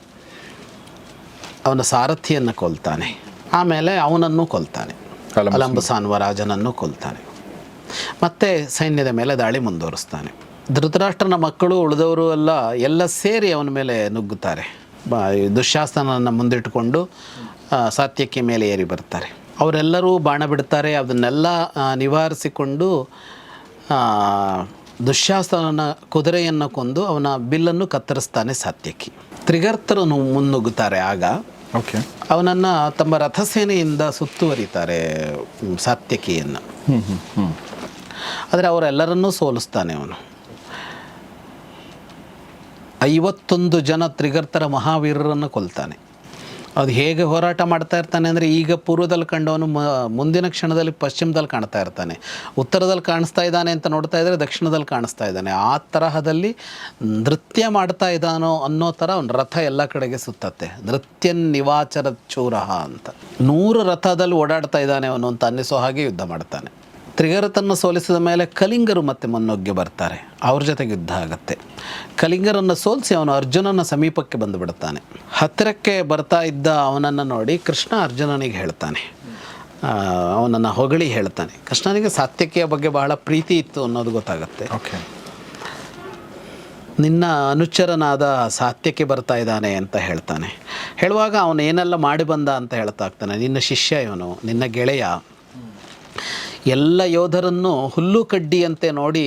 ಅವನ ಸಾರಥಿಯನ್ನು ಕೊಲ್ತಾನೆ. ಆಮೇಲೆ ಅವನನ್ನು ಕೊಲ್ತಾನೆ. ಅಲಂಬುಸ ಅನ್ನುವ ರಾಜನನ್ನು ಕೊಲ್ತಾನೆ. ಮತ್ತೆ ಸೈನ್ಯದ ಮೇಲೆ ದಾಳಿ ಮುಂದುವರಿಸ್ತಾನೆ. ಧೃತರಾಷ್ಟ್ರನ ಮಕ್ಕಳು ಉಳಿದವರು ಎಲ್ಲ ಎಲ್ಲ ಸೇರಿ ಅವನ ಮೇಲೆ ನುಗ್ಗುತ್ತಾರೆ. ದುಶ್ಯಾಸನನ್ನು ಮುಂದಿಟ್ಟುಕೊಂಡು ಸಾತ್ಯಕ್ಕೆ ಮೇಲೆ ಏರಿ ಬರ್ತಾರೆ. ಅವರೆಲ್ಲರೂ ಬಾಣ ಬಿಡ್ತಾರೆ ಅದನ್ನೆಲ್ಲ ನಿವಾರಿಸಿಕೊಂಡು ಆ, ದುಶ್ಯಾಸನನ ಕುದುರೆಯನ್ನು ಕೊಂದು ಅವನ ಬಿಲ್ಲನ್ನು ಕತ್ತರಿಸ್ತಾನೆ ಸಾತ್ಯಕಿ. ತ್ರಿಗರ್ತರನ್ನು ಮುನ್ನುಗ್ಗುತ್ತಾರೆ ಆಗ. ಓಕೆ. ಅವನನ್ನು ತಮ್ಮ ರಥಸೇನೆಯಿಂದ ಸುತ್ತುವರಿತಾರೆ ಸಾತ್ಯಕಿಯನ್ನು. ಹ್ಞೂ ಹ್ಞೂ ಹ್ಞೂ ಆದರೆ ಅವರೆಲ್ಲರನ್ನೂ ಸೋಲಿಸ್ತಾನೆ ಅವನು. ಐವತ್ತೊಂದು ಜನ ತ್ರಿಗರ್ತರ ಮಹಾವೀರರನ್ನು ಕೊಲ್ತಾನೆ. ಅದು ಹೇಗೆ ಹೋರಾಟ ಮಾಡ್ತಾ ಇರ್ತಾನೆ ಅಂದರೆ ಈಗ ಪೂರ್ವದಲ್ಲಿ ಕಂಡವನು ಮ, ಮುಂದಿನ ಕ್ಷಣದಲ್ಲಿ ಪಶ್ಚಿಮದಲ್ಲಿ ಕಾಣ್ತಾ ಇರ್ತಾನೆ. ಉತ್ತರದಲ್ಲಿ ಕಾಣಿಸ್ತಾ ಇದ್ದಾನೆ ಅಂತ ನೋಡ್ತಾ ಇದ್ದರೆ ದಕ್ಷಿಣದಲ್ಲಿ ಕಾಣಿಸ್ತಾ ಇದ್ದಾನೆ. ಆ ತರಹದಲ್ಲಿ ನೃತ್ಯ ಮಾಡ್ತಾ ಇದ್ದಾನೋ ಅನ್ನೋ ಥರ ಒಂದು ರಥ ಎಲ್ಲ ಕಡೆಗೆ ಸುತ್ತತ್ತೆ. ನೃತ್ಯ ನಿವಾಚರ ಚೂರಹ ಅಂತ. ನೂರು ರಥದಲ್ಲಿ ಓಡಾಡ್ತಾ ಇದ್ದಾನೆ ಅವನು ಅಂತ ಅನ್ನಿಸೋ ಹಾಗೆ ಯುದ್ಧ ಮಾಡ್ತಾನೆ. ತ್ರಿಗರತನ್ನು ಸೋಲಿಸಿದ ಮೇಲೆ ಕಲಿಂಗರು ಮತ್ತೆ ಮುನ್ನೊಗ್ಗೆ ಬರ್ತಾರೆ. ಅವ್ರ ಜೊತೆಗೆ ಯುದ್ಧ ಆಗುತ್ತೆ. ಕಲಿಂಗರನ್ನು ಸೋಲಿಸಿ ಅವನು ಅರ್ಜುನನ ಸಮೀಪಕ್ಕೆ ಬಂದು ಬಿಡ್ತಾನೆ ಹತ್ತಿರಕ್ಕೆ ಬರ್ತಾ ಇದ್ದ ಅವನನ್ನು ನೋಡಿ ಕೃಷ್ಣ ಅರ್ಜುನನಿಗೆ ಹೇಳ್ತಾನೆ. ಅವನನ್ನು ಹೊಗಳಿ ಹೇಳ್ತಾನೆ. ಕೃಷ್ಣನಿಗೆ ಸಾತ್ಯಕಿಯ ಬಗ್ಗೆ ಬಹಳ ಪ್ರೀತಿ ಇತ್ತು ಅನ್ನೋದು ಗೊತ್ತಾಗುತ್ತೆ. ಓಕೆ. ನಿನ್ನ ಅನುಚರನಾದ ಸಾತ್ಯಕ್ಕೆ ಬರ್ತಾ ಇದ್ದಾನೆ ಅಂತ ಹೇಳ್ತಾನೆ. ಹೇಳುವಾಗ ಅವನು ಏನೆಲ್ಲ ಮಾಡಿ ಬಂದ ಅಂತ ಹೇಳ್ತಾ ಆಗ್ತಾನೆ. ನಿನ್ನ ಶಿಷ್ಯ ಇವನು ನಿನ್ನ ಗೆಳೆಯ. ಎಲ್ಲ ಯೋಧರನ್ನು ಹುಲ್ಲು ಕಡ್ಡಿಯಂತೆ ನೋಡಿ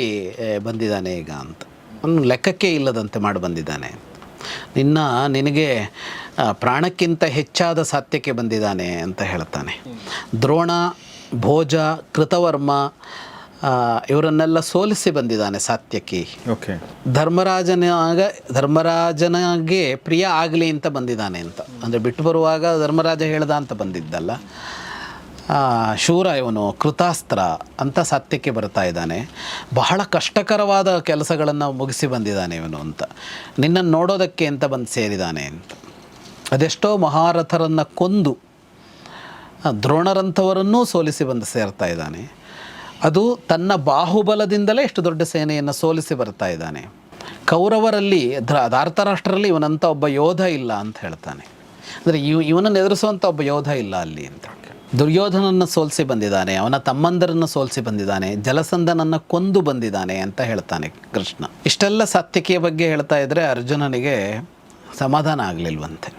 ಬಂದಿದ್ದಾನೆ ಈಗ ಅಂತ. ಅವನು ಲೆಕ್ಕಕ್ಕೆ ಇಲ್ಲದಂತೆ ಮಾಡಿ ಬಂದಿದ್ದಾನೆ. ನಿನ್ನ ನಿನಗೆ ಪ್ರಾಣಕ್ಕಿಂತ ಹೆಚ್ಚಾದ ಸಾತ್ಯಕ್ಕೆ ಬಂದಿದ್ದಾನೆ ಅಂತ ಹೇಳ್ತಾನೆ. ದ್ರೋಣ ಭೋಜ ಕೃತವರ್ಮ ಇವರನ್ನೆಲ್ಲ ಸೋಲಿಸಿ ಬಂದಿದ್ದಾನೆ ಸಾತ್ಯಕಿ ಓಕೆ ಧರ್ಮರಾಜನಾಗ ಧರ್ಮರಾಜನಾಗೆ ಪ್ರಿಯ ಆಗಲಿ ಅಂತ ಬಂದಿದ್ದಾನೆ ಅಂತ. ಅಂದರೆ ಬಿಟ್ಟು ಬರುವಾಗ ಧರ್ಮರಾಜ ಹೇಳ್ದ ಅಂತ ಬಂದಿದ್ದಲ್ಲ. ಶೂರ ಇವನು ಕೃತಾಸ್ತ್ರ ಅಂತ ಸತ್ಯಕ್ಕೆ ಬರ್ತಾ ಇದ್ದಾನೆ. ಬಹಳ ಕಷ್ಟಕರವಾದ ಕೆಲಸಗಳನ್ನು ಮುಗಿಸಿ ಬಂದಿದ್ದಾನೆ ಇವನು ಅಂತ. ನಿನ್ನನ್ನು ನೋಡೋದಕ್ಕೆ ಅಂತ ಬಂದು ಸೇರಿದ್ದಾನೆ ಅಂತ. ಅದೆಷ್ಟೋ ಮಹಾರಥರನ್ನು ಕೊಂದು ದ್ರೋಣರಂಥವರನ್ನೂ ಸೋಲಿಸಿ ಬಂದು ಸೇರ್ತಾ ಇದ್ದಾನೆ. ಅದು ತನ್ನ ಬಾಹುಬಲದಿಂದಲೇ ಎಷ್ಟು ದೊಡ್ಡ ಸೇನೆಯನ್ನು ಸೋಲಿಸಿ ಬರ್ತಾ ಇದ್ದಾನೆ. ಕೌರವರಲ್ಲಿ ಧಾರ್ತರಾಷ್ಟ್ರರಲ್ಲಿ ಇವನಂತ ಒಬ್ಬ ಯೋಧ ಇಲ್ಲ ಅಂತ ಹೇಳ್ತಾನೆ. ಅಂದರೆ ಇವ್, ಇವನನ್ನು ಎದುರಿಸುವಂಥ ಒಬ್ಬ ಯೋಧ ಇಲ್ಲ ಅಲ್ಲಿ ಅಂತ. ದುರ್ಯೋಧನನ್ನು ಸೋಲಿಸಿ ಬಂದಿದ್ದಾನೆ, ಅವನ ತಮ್ಮಂದರನ್ನು ಸೋಲಿಸಿ ಬಂದಿದ್ದಾನೆ, ಜಲಸಂಧನನ್ನು ಕೊಂದು ಬಂದಿದ್ದಾನೆ ಅಂತ ಹೇಳ್ತಾನೆ ಕೃಷ್ಣ. ಇಷ್ಟೆಲ್ಲ ಸಾತ್ವಿಕೆಯ ಬಗ್ಗೆ ಹೇಳ್ತಾ ಇದ್ರೆ ಅರ್ಜುನನಿಗೆ ಸಮಾಧಾನ ಆಗಲಿಲ್ವಂತೆ.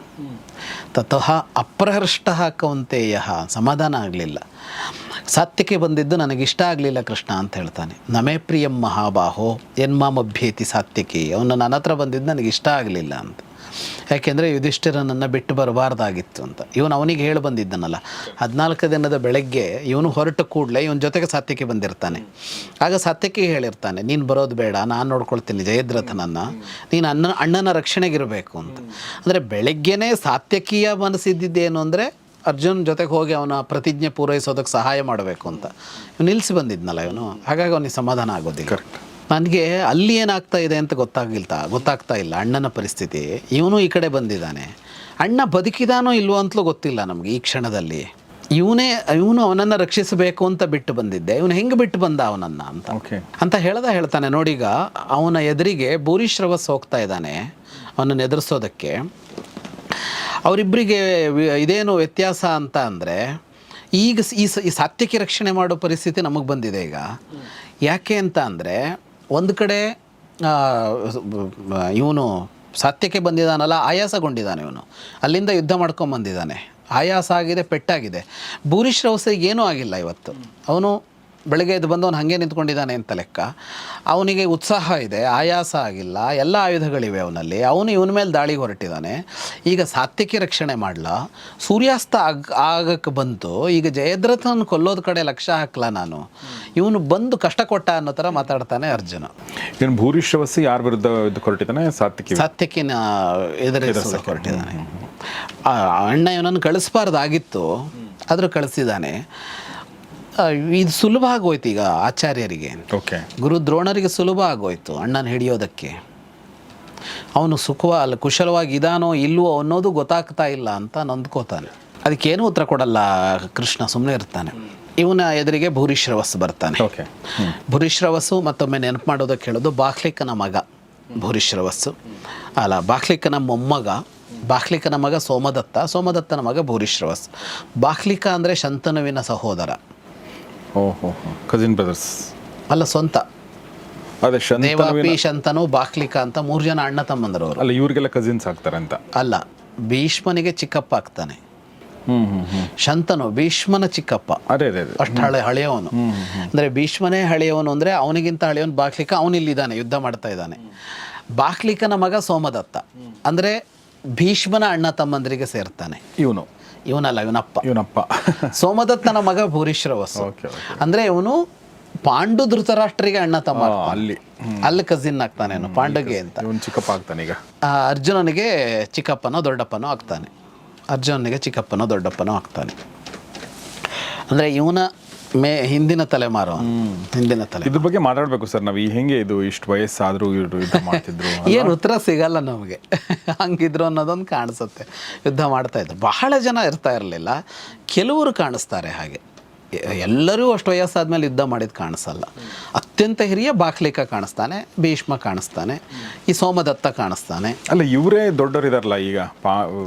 ತತಃ ಅಪ್ರಹೃಷ್ಟ ಕೌಂತೆಯ ಸಮಾಧಾನ ಆಗಲಿಲ್ಲ. ಸಾತ್ವಿಕೆ ಬಂದಿದ್ದು ನನಗಿಷ್ಟ ಆಗಲಿಲ್ಲ ಕೃಷ್ಣ ಅಂತ ಹೇಳ್ತಾನೆ. ನಮೇ ಪ್ರಿಯಂ ಮಹಾಬಾಹೋ, ಎನ್ಮಾಮಭ್ಯೇತಿ ಸಾತ್ಯಕಿ ಅವನು ನನ್ನ ಹತ್ರ ಬಂದಿದ್ದು ನನಗೆ ಇಷ್ಟ ಆಗಲಿಲ್ಲ ಅಂತ. ಯಾಕೆಂದರೆ ಯುಧಿಷ್ಠಿರನನ್ನು ಬಿಟ್ಟು ಬರಬಾರ್ದಾಗಿತ್ತು ಅಂತ. ಇವನು ಅವನಿಗೆ ಹೇಳಿ ಬಂದಿದ್ದನಲ್ಲ. ಹದಿನಾಲ್ಕು ದಿನದ ಬೆಳಗ್ಗೆ ಇವನು ಹೊರಟ ಕೂಡಲೇ ಇವನ ಜೊತೆಗೆ ಸತ್ಯಕ್ಕೆ ಬಂದಿರ್ತಾನೆ. ಆಗ ಸತ್ಯಕ್ಕೆ ಹೇಳಿರ್ತಾನೆ, ನೀನು ಬರೋದು ಬೇಡ, ನಾನು ನೋಡ್ಕೊಳ್ತೀನಿ ಜಯದ್ರಥನನ್ನು. ನೀನು ಅಣ್ಣ ಅಣ್ಣನ ರಕ್ಷಣೆಗಿರಬೇಕು ಅಂತ. ಅಂದರೆ ಬೆಳಗ್ಗೆನೇ ಸಾತ್ಯಕೀಯ ಮನಸ್ಸಿದ್ದೇನು ಅಂದರೆ ಅರ್ಜುನ್ ಜೊತೆಗೆ ಹೋಗಿ ಅವನ ಪ್ರತಿಜ್ಞೆ ಪೂರೈಸೋದಕ್ಕೆ ಸಹಾಯ ಮಾಡಬೇಕು ಅಂತ. ಇವ್ನು ನಿಲ್ಲಿಸಿ ಬಂದಿದ್ನಲ್ಲ ಇವನು. ಹಾಗಾಗಿ ಅವನಿಗೆ ಸಮಾಧಾನ ಆಗೋದಿಲ್ಲ. ನನಗೆ ಅಲ್ಲಿ ಏನಾಗ್ತಾ ಇದೆ ಅಂತ ಗೊತ್ತಾಗಿಲ್ತಾ ಗೊತ್ತಾಗ್ತಾ ಇಲ್ಲ. ಅಣ್ಣನ ಪರಿಸ್ಥಿತಿ. ಇವನು ಈ ಕಡೆ ಬಂದಿದ್ದಾನೆ. ಅಣ್ಣ ಬದುಕಿದಾನೋ ಇಲ್ವೋ ಅಂತಲೂ ಗೊತ್ತಿಲ್ಲ ನಮಗೆ ಈ ಕ್ಷಣದಲ್ಲಿ. ಇವನೇ ಇವನು ಅವನನ್ನು ರಕ್ಷಿಸಬೇಕು ಅಂತ ಬಿಟ್ಟು ಬಂದಿದ್ದೆ. ಇವನು ಹೆಂಗೆ ಬಿಟ್ಟು ಬಂದ ಅವನನ್ನು ಅಂತ. ಓಕೆ ಅಂತ ಹೇಳ್ದ ಹೇಳ್ತಾನೆ. ನೋಡೀಗ ಅವನ ಎದುರಿಗೆ ಭೂರಿಶ್ರವಸ್ ಹೋಗ್ತಾ ಇದ್ದಾನೆ ಅವನನ್ನು ಎದುರಿಸೋದಕ್ಕೆ. ಅವರಿಬ್ಬರಿಗೆ ಇದೇನು ವ್ಯತ್ಯಾಸ ಅಂತ ಅಂದರೆ ಈಗ ಈ ಸತ್ಯಕ್ಕೆ ಈ ಸಾತ್ಯಕ್ಕೆ ರಕ್ಷಣೆ ಮಾಡೋ ಪರಿಸ್ಥಿತಿ ನಮಗೆ ಬಂದಿದೆ ಈಗ. ಯಾಕೆ ಅಂತ ಅಂದರೆ ಒಂದು ಕಡೆ ಇವನು ಸತ್ಯಕ್ಕೆ ಬಂದಿದ್ದಾನಲ್ಲ, ಆಯಾಸಗೊಂಡಿದ್ದಾನೆ ಇವನು. ಅಲ್ಲಿಂದ ಯುದ್ಧ ಮಾಡ್ಕೊಂಡು ಬಂದಿದ್ದಾನೆ ಆಯಾಸ ಆಗಿದೆ, ಪೆಟ್ಟಾಗಿದೆ. ಭೂರಿಶ್ರವಸಿಗೆ ಏನೂ ಆಗಿಲ್ಲ ಇವತ್ತು. ಅವನು ಬೆಳಗ್ಗೆ ಎದ್ದು ಬಂದು ಅವನು ಹಾಗೆ ನಿಂತ್ಕೊಂಡಿದ್ದಾನೆ ಅಂತ ಲೆಕ್ಕ. ಅವನಿಗೆ ಉತ್ಸಾಹ ಇದೆ ಆಯಾಸ ಆಗಿಲ್ಲ ಎಲ್ಲ ಆಯುಧಗಳಿವೆ ಅವನಲ್ಲಿ. ಅವನು ಇವನ ಮೇಲೆ ದಾಳಿಗೆ ಹೊರಟಿದ್ದಾನೆ. ಈಗ ಸಾತ್ವಿಕಿ ರಕ್ಷಣೆ ಮಾಡಲ. ಸೂರ್ಯಾಸ್ತ ಆಗ ಆಗಕ್ಕೆ ಬಂತು. ಈಗ ಜಯದ್ರಥನ ಕೊಲ್ಲೋದ ಕಡೆ ಲಕ್ಷ ಹಾಕಲ್ಲ ನಾನು. ಇವನು ಬಂದು ಕಷ್ಟ ಕೊಟ್ಟ ಅನ್ನೋ ಥರ ಮಾತಾಡ್ತಾನೆ ಅರ್ಜುನ. ಇವನು ಭೂರಿಶ್ವಸಿ ಯಾರ ವಿರುದ್ಧ ಇದು ಹೊರಟಿದ್ದಾನೆ ಸಾತ್ವಿಕಿ ಸಾತ್ವಿಕಿನ ಎದುರ ಹೊರಟಿದ್ದಾನೆ ಅಣ್ಣ ಇವನನ್ನು ಕಳಿಸ್ಬಾರ್ದಾಗಿತ್ತು. ಆದರೂ ಕಳಿಸಿದ್ದಾನೆ. ಇದು ಸುಲಭ ಆಗೋಯ್ತು ಈಗ ಆಚಾರ್ಯರಿಗೆ. ಓಕೆ ಗುರು ದ್ರೋಣರಿಗೆ ಸುಲಭ ಆಗೋಯ್ತು ಅಣ್ಣನ ಹಿಡಿಯೋದಕ್ಕೆ. ಅವನು ಸುಖವ ಅಲ್ಲ ಕುಶಲವಾಗಿ ಇದಾನೋ ಇಲ್ವೋ ಅನ್ನೋದು ಗೊತ್ತಾಗ್ತಾ ಇಲ್ಲ ಅಂತ ನೊಂದ್ಕೋತಾನೆ. ಅದಕ್ಕೇನು ಉತ್ತರ ಕೊಡಲ್ಲ ಕೃಷ್ಣ ಸುಮ್ಮನೆ ಇರ್ತಾನೆ. ಇವನ ಎದುರಿಗೆ ಭೂರಿಶ್ರವಸ್ ಬರ್ತಾನೆ. ಓಕೆ ಭೂರಿಶ್ರವಸ್ಸು ಮತ್ತೊಮ್ಮೆ ನೆನಪು ಮಾಡೋದಕ್ಕೆ ಹೇಳೋದು ಬಾಕ್ಲಿಕನ ಮಗ ಭೂರಿಶ್ರವಸ್ಸು ಅಲ್ಲ ಬಾಕ್ಲಿಕನ ಮೊಮ್ಮಗ ಬಾಕ್ಲಿಕನ ಮಗ ಸೋಮದತ್ತ ಸೋಮದತ್ತನ ಮಗ ಭೂರಿಶ್ರವಸ್. ಬಾಹ್ಲಿಕ ಅಂದರೆ ಶಂತನುವಿನ ಸಹೋದರ. ಓಹೋ ಕಸಿನ್ ಬ್ರದರ್ಸ್ ಅಲ್ಲ ಸ್ವಂತ. ಅದೇ ಶಂತನು ದೇವಾಪಿ ಶಂತನು ಬಾಕ್ಲಿಕ ಅಂತ ಮೂರು ಜನ ಅಣ್ಣ ತಮ್ಮಂದರವರು. ಅಲ್ಲ ಇವ್ರಿಗೆಲ್ಲ ಕಸಿನ್ಸ್ ಆಗ್ತಾರೆ ಅಂತ. ಅಲ್ಲ ಭೀಷ್ಮನಿಗೆ ಚಿಕ್ಕಪ್ಪ ಆಗ್ತಾನೆ. ಹ್ಮ್ ಹ್ಮ್ ಹ್ಮ್. ಶಂತನು ಭೀಷ್ಮನ ಚಿಕ್ಕಪ್ಪ. ಅದೇ ಅದೇ ಅದೇ. ಅಷ್ಟು ಹಳೆ ಹಳೆಯವನು. ಅಂದರೆ ಭೀಷ್ಮನೇ ಹಳೆಯವನು ಅಂದರೆ ಅವನಿಗಿಂತ ಹಳೆಯವನು ಬಾಕ್ಲಿಕ ಅವನಿಲ್ಲಿದ್ದಾನೆ ಯುದ್ಧ ಮಾಡ್ತಾ ಇದ್ದಾನೆ. ಬಾಕ್ಲಿಕನ ಮಗ ಸೋಮದತ್ತ. ಅಂದರೆ ಭೀಷ್ಮನ ಅಣ್ಣ ತಮ್ಮಂದರಿಗೆ ಸೇರ್ತಾನೆ. ಇವನು. ಇವನಲ್ಲ ಇವನಪ್ಪ. ಇವನಪ್ಪ. ಸೋಮದತ್ತನ ಮಗ ಭೂರಿಶ್ರವಸ್ ಅಂದರೆ ಇವನು ಪಾಂಡು ಧೃತರಾಷ್ಟ್ರಿಗೆ ಅಣ್ಣ ತಮ್ಮ ಅಲ್ಲಿ. ಅಲ್ಲಿ ಕಸಿನ್ ಆಗ್ತಾನೆ ಅವನು ಪಾಂಡುಗೆ ಅಂತ. ಇವನು ಚಿಕ್ಕಪ್ಪ ಆಗ್ತಾನೆ ಈಗ ಅರ್ಜುನನಿಗೆ ಚಿಕ್ಕಪ್ಪನೋ ದೊಡ್ಡಪ್ಪನೋ ಆಗ್ತಾನೆ. ಅರ್ಜುನನಿಗೆ ಚಿಕ್ಕಪ್ಪನೋ ದೊಡ್ಡಪ್ಪನೋ ಆಗ್ತಾನೆ. ಅಂದರೆ ಇವನ ಮೇ ಹಿಂದಿನ ತಲೆಮಾರು. ಹಿಂದಿನ ತಲೆ ಇದ್ರ ಬಗ್ಗೆ ಮಾತಾಡ್ಬೇಕು ಸರ್ ನಾವು ಈ ಹೆಂಗೆ ಇದು ಇಷ್ಟು ವಯಸ್ಸಾದ್ರೂ ಯುದ್ಧ ಮಾಡ್ತಿದ್ರು ಏನು ಉತ್ತರ ಸಿಗಲ್ಲ ನಮಗೆ. ಹಂಗಿದ್ರು ಅನ್ನೋದೊಂದು ಕಾಣಿಸುತ್ತೆ. ಯುದ್ಧ ಮಾಡ್ತಾ ಇದ್ರು. ಬಹಳ ಜನ ಇರ್ತಾ ಇರಲಿಲ್ಲ. ಕೆಲವರು ಕಾಣಿಸ್ತಾರೆ ಹಾಗೆ. ಎಲ್ಲರೂ ಅಷ್ಟು ವಯಸ್ಸಾದ್ಮೇಲೆ ಯುದ್ಧ ಮಾಡಿದ್ದು ಕಾಣಿಸಲ್ಲ. ಅತ್ಯಂತ ಹಿರಿಯ ಬಾಕ್ಲಿಕ ಕಾಣಿಸ್ತಾನೆ ಭೀಷ್ಮ ಕಾಣಿಸ್ತಾನೆ ಈ ಸೋಮದತ್ತ ಕಾಣಿಸ್ತಾನೆ. ಅಲ್ಲ ಇವರೇ ದೊಡ್ಡವರಿದಾರಲ್ಲ ಈಗ?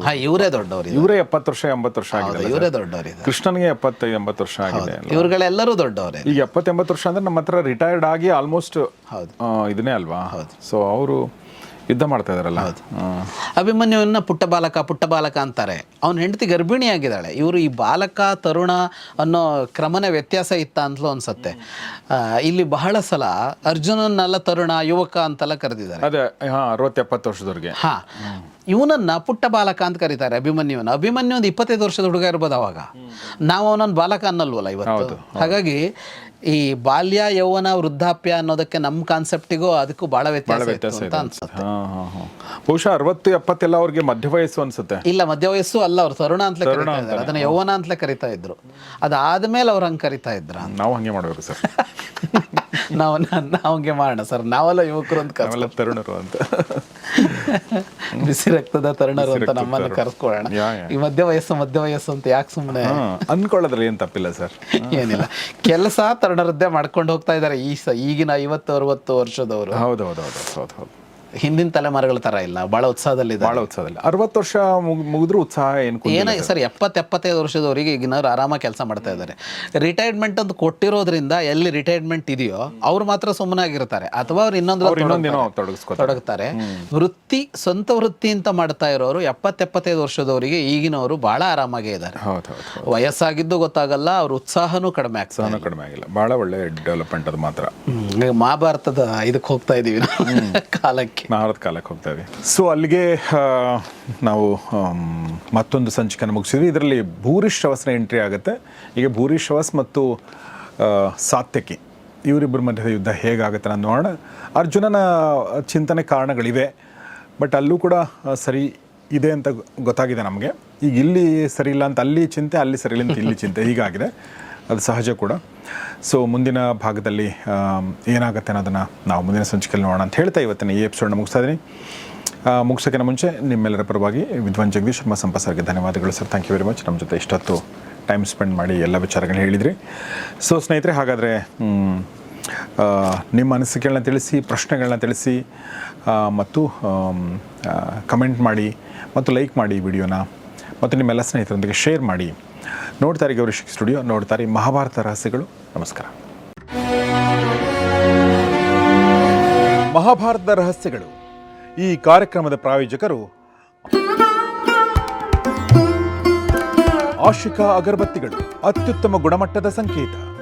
ಹಾ ಇವರೇ ದೊಡ್ಡವರು ಇವರೇ ಎಪ್ಪತ್ತು ವರ್ಷ ಎಂಬತ್ತು ವರ್ಷ ಆಗಿದೆ ಇವರೇ ದೊಡ್ಡವರಿದ್ದಾರೆ. ಕೃಷ್ಣನಿಗೆ ಎಪ್ಪತ್ತೈದು ಎಂಬತ್ತು ವರ್ಷ ಆಗಿದೆ ಇವರುಗಳೆಲ್ಲರೂ ದೊಡ್ಡವರೇ. ಈಗ ಎಪ್ಪತ್ತು ಎಂಬತ್ತು ವರ್ಷ ಅಂದ್ರೆ ನಮ್ಮ ಹತ್ರ ರಿಟೈರ್ಡ್ ಆಗಿ ಆಲ್ಮೋಸ್ಟ್ ಹೌದು. ಇದನ್ನೇ ಅಲ್ವಾ? ಸೊ ಅವರು ಯುದ್ಧ ಮಾಡ್ತಾ ಇದಾರಲ್ಲ. ಅಭಿಮನ್ಯುವನ್ನ ಪುಟ್ಟ ಬಾಲಕ ಪುಟ್ಟ ಬಾಲಕ ಅಂತಾರೆ. ಅವನ ಹೆಂಡತಿ ಗರ್ಭಿಣಿಯಾಗಿದ್ದಾಳೆ. ಇವರು ಈ ಬಾಲಕ ತರುಣ ಅನ್ನೋ ಕ್ರಮನ ವ್ಯತ್ಯಾಸ ಇತ್ತ ಅಂತಲೂ ಅನ್ಸುತ್ತೆ. ಇಲ್ಲಿ ಬಹಳ ಸಲ ಅರ್ಜುನನ್ನೆಲ್ಲ ತರುಣ ಯುವಕ ಅಂತೆಲ್ಲ ಕರೆದಿದ್ದಾರೆ. ಅದೇ ಹಾ ಅರವತ್ತು ಎಪ್ಪತ್ತು ವರ್ಷದವ್ರಿಗೆ. ಹಾ. ಇವನನ್ನ ಪುಟ್ಟ ಬಾಲಕ ಅಂತ ಕರೀತಾರೆ ಅಭಿಮನ್ಯುವನ್ನ ಅಭಿಮನ್ಯು ಒಂದು ಇಪ್ಪತ್ತೈದು ವರ್ಷದ ಹುಡುಗ ಇರ್ಬೋದು ಅವಾಗ. ನಾವು ಅವನನ್ನು ಬಾಲಕ ಅನ್ನಲ್ವಲ್ಲ ಇವತ್ತು. ಹಾಗಾಗಿ ಈ ಬಾಲ್ಯ ಯೌವನ ವೃದ್ಧಾಪ್ಯ ಅನ್ನೋದಕ್ಕೆ ನಮ್ಮ ಕಾನ್ಸೆಪ್ಟಿಗೂ ಅದಕ್ಕೂ ಬಹಳ ವ್ಯತ್ಯಾಸ ಇತ್ತು ಅಂತ ಅನ್ಸುತ್ತೆ. ಬಹುಶಃ ಅರವತ್ತು ಎಪ್ಪತ್ತೆಲ್ಲ ಅವ್ರಿಗೆ ಮಧ್ಯ ವಯಸ್ಸು ಅನ್ಸುತ್ತೆ. ಇಲ್ಲ ಮಧ್ಯ ವಯಸ್ಸು ಅಲ್ಲ ಅವ್ರು. ತರುಣ ಅಂತಲೇ ಕರಿತಾ ಇದ್ದಾರೆ. ಅದನ್ನ ಯೌವನ ಅಂತಲೇ ಕರಿತಾ ಇದ್ರು. ಅದಾದ್ಮೇಲೆ ಅವ್ರು ಹಂಗೆ ಕರಿತಾ ಇದ್ರ ನಾವು ಹಂಗೆ ಮಾಡಬೇಕು ಸರ್. ನಾವು ನಾವು ಹಂಗೆ ಮಾಡೋಣ ಸರ್. ನಾವೆಲ್ಲ ಯುವಕರು ಅಂತ ಕರ್ಸ ನಾವೆಲ್ಲ ತರುಣರು ಅಂತ. ಬಿಸಿ ರಕ್ತದ ತರುಣರು ಅಂತ ನಮ್ಮನ್ನು ಕರ್ಸ್ಕೊಳ್ಳೋಣ. ಈ ಮಧ್ಯ ವಯಸ್ಸು ಮಧ್ಯ ವಯಸ್ಸು ಅಂತ ಯಾಕೆ ಸುಮ್ಮನೆ ಅನ್ಕೊಳ್ಳೋದ್ರಲ್ಲಿ ಏನು ತಪ್ಪಿಲ್ಲ ಸರ್. ಏನಿಲ್ಲ. ಕೆಲಸ ತರುಣರದ್ದೇ ಮಾಡ್ಕೊಂಡು ಹೋಗ್ತಾ ಇದ್ದಾರೆ ಈ ಸ ಈಗಿನ ಐವತ್ತು ಅರವತ್ತು ವರ್ಷದವರು. ಹೌದು ಹೌದು ಹೌದು ಹೌದು ಹೌದು. ಹಿಂದಿನ ತಲೆಮಾರುಗಳ ತರ ಇಲ್ಲ ಬಹಳ ಉತ್ಸಾಹದಲ್ಲಿ ಭಾಳ ಉತ್ಸಾಹದಲ್ಲಿ. ಅರವತ್ತು ವರ್ಷ ಮುಗಿದ್ರು ಉತ್ಸಾಹ ಏನು ಏನ ಸರ್. ಎಪ್ಪತ್ತು ಎಪ್ಪತ್ತೈದು ವರ್ಷದವರಿಗೆ ಈಗಿನವ್ರು ಆರಾಮಾಗಿ ಕೆಲಸ ಮಾಡ್ತಾ ಇದ್ದಾರೆ. ರಿಟೈರ್ಮೆಂಟ್ ಅಂತ ಕೊಟ್ಟಿರೋದ್ರಿಂದ ಎಲ್ಲಿ ರಿಟೈರ್ಮೆಂಟ್ ಇದೆಯೋ ಅವ್ರು ಮಾತ್ರ ಸುಮ್ಮನಾಗಿರ್ತಾರೆ ಅಥವಾ ಅವ್ರು ಇನ್ನೊಂದು ಇನ್ನೊಂದೇನೋ ತೊಡಗಿಸ್ಕೊತಾರೆ. ತೊಡಗ್ತಾರೆ. ವೃತ್ತಿ ಸ್ವಂತ ವೃತ್ತಿ ಅಂತ ಮಾಡ್ತಾ ಇರೋರು ಎಪ್ಪತ್ತೆಪ್ಪತ್ತೈದು ವರ್ಷದವರಿಗೆ ಈಗಿನವರು ಬಹಳ ಆರಾಮಾಗೇ ಇದ್ದಾರೆ. ಹೌದು ಹೌದು ಹೌದು. ವಯಸ್ಸಾಗಿದ್ದು ಗೊತ್ತಾಗಲ್ಲ ಅವ್ರ ಉತ್ಸಾಹನೂ ಕಡಿಮೆ ಆಗ್ತದೆ ಬಹಳ ಕಡಿಮೆ ಆಗಿಲ್ಲ. ಭಾಳ ಒಳ್ಳೆ ಡೆವಲಪ್ಮೆಂಟ್ ಅದು ಮಾತ್ರ. ಮಹಾಭಾರತದ ಇದಕ್ಕೆ ಹೋಗ್ತಾ ಇದೀವಿ ನಾವು. ಕಾಲಕ್ಕೆ. ಮಹಾಭಾರತ ಕಾಲಕ್ಕೆ ಹೋಗ್ತಾ ಇದೆ ಸೊ ಅಲ್ಲಿಗೆ ನಾವು ಮತ್ತೊಂದು ಸಂಚಿಕೆಯನ್ನು ಮುಗಿಸಿದ್ವಿ. ಇದರಲ್ಲಿ ಭೂರಿಶ್ರವಸ್ನ ಎಂಟ್ರಿ ಆಗುತ್ತೆ. ಈಗ ಭೂರಿಶ್ರವಸ್ ಮತ್ತು ಆ, ಸಾತ್ಯಕಿ ಇವರಿಬ್ಬರ ಮಧ್ಯದ ಯುದ್ಧ ಹೇಗಾಗುತ್ತೆ ನಾನು ನೋಡೋಣ. ಅರ್ಜುನನ ಚಿಂತನೆ ಕಾರಣಗಳಿವೆ. ಬಟ್ ಅಲ್ಲೂ ಕೂಡ ಸರಿ ಇದೆ ಅಂತ ಗೊತ್ತಾಗಿದೆ ನಮಗೆ. ಈಗ ಇಲ್ಲಿ ಸರಿ ಇಲ್ಲ ಅಂತ ಅಲ್ಲಿ ಚಿಂತೆ ಅಲ್ಲಿ ಸರಿ ಇಲ್ಲ ಅಂತ ಇಲ್ಲಿ ಚಿಂತೆ. ಹೀಗಾಗಿದೆ. ಅದು ಸಹಜ ಕೂಡ. ಸೊ ಮುಂದಿನ ಭಾಗದಲ್ಲಿ ಏನಾಗುತ್ತೆ ಅನ್ನೋದನ್ನು ನಾವು ಮುಂದಿನ ಸಂಚಿಕೆಯಲ್ಲಿ ನೋಡೋಣ ಅಂತ ಹೇಳ್ತಾ ಇವತ್ತಿನ ಈ ಎಪಿಸೋಡ್ನ ಮುಗಿಸ್ತಾ ಇದ್ದೀನಿ. ಮುಗಿಸೋಕ್ಕಿಂತ ಮುಂಚೆ ನಿಮ್ಮೆಲ್ಲರ ಪರವಾಗಿ ವಿದ್ವಾನ್ ಜಗದೀಶ್ ಶರ್ಮಾ ಧನ್ಯವಾದಗಳು sir. Thank you very much ನಮ್ಮ ಜೊತೆ ಇಷ್ಟೊತ್ತು ಟೈಮ್ ಸ್ಪೆಂಡ್ ಮಾಡಿ ಎಲ್ಲ ವಿಚಾರಗಳನ್ನ ಹೇಳಿದ್ರಿ. ಸೊ ಸ್ನೇಹಿತರೆ, ಹಾಗಾದರೆ ನಿಮ್ಮ ಅನಿಸಿಕೆಗಳನ್ನ ತಿಳಿಸಿ ಪ್ರಶ್ನೆಗಳನ್ನ ತಿಳಿಸಿ ಮತ್ತು ಕಮೆಂಟ್ ಮಾಡಿ, ಮತ್ತು ಲೈಕ್ ಮಾಡಿ ವಿಡಿಯೋನ ಮತ್ತು ನಿಮ್ಮೆಲ್ಲ ಸ್ನೇಹಿತರೊಂದಿಗೆ ಶೇರ್ ಮಾಡಿ. ನೋಡ್ತಾರೆ ಗೌರಿ ಸ್ಟುಡಿಯೋ ನೋಡ್ತಾರೆ ಮಹಾಭಾರತ ರಹಸ್ಯಗಳು. ನಮಸ್ಕಾರ. ಮಹಾಭಾರತದ ರಹಸ್ಯಗಳು. ಈ ಕಾರ್ಯಕ್ರಮದ ಪ್ರಾಯೋಜಕರು ಆಶಿಕಾ ಅಗರಬತ್ತಿಗಳು. ಅತ್ಯುತ್ತಮ ಗುಣಮಟ್ಟದ ಸಂಕೇತ.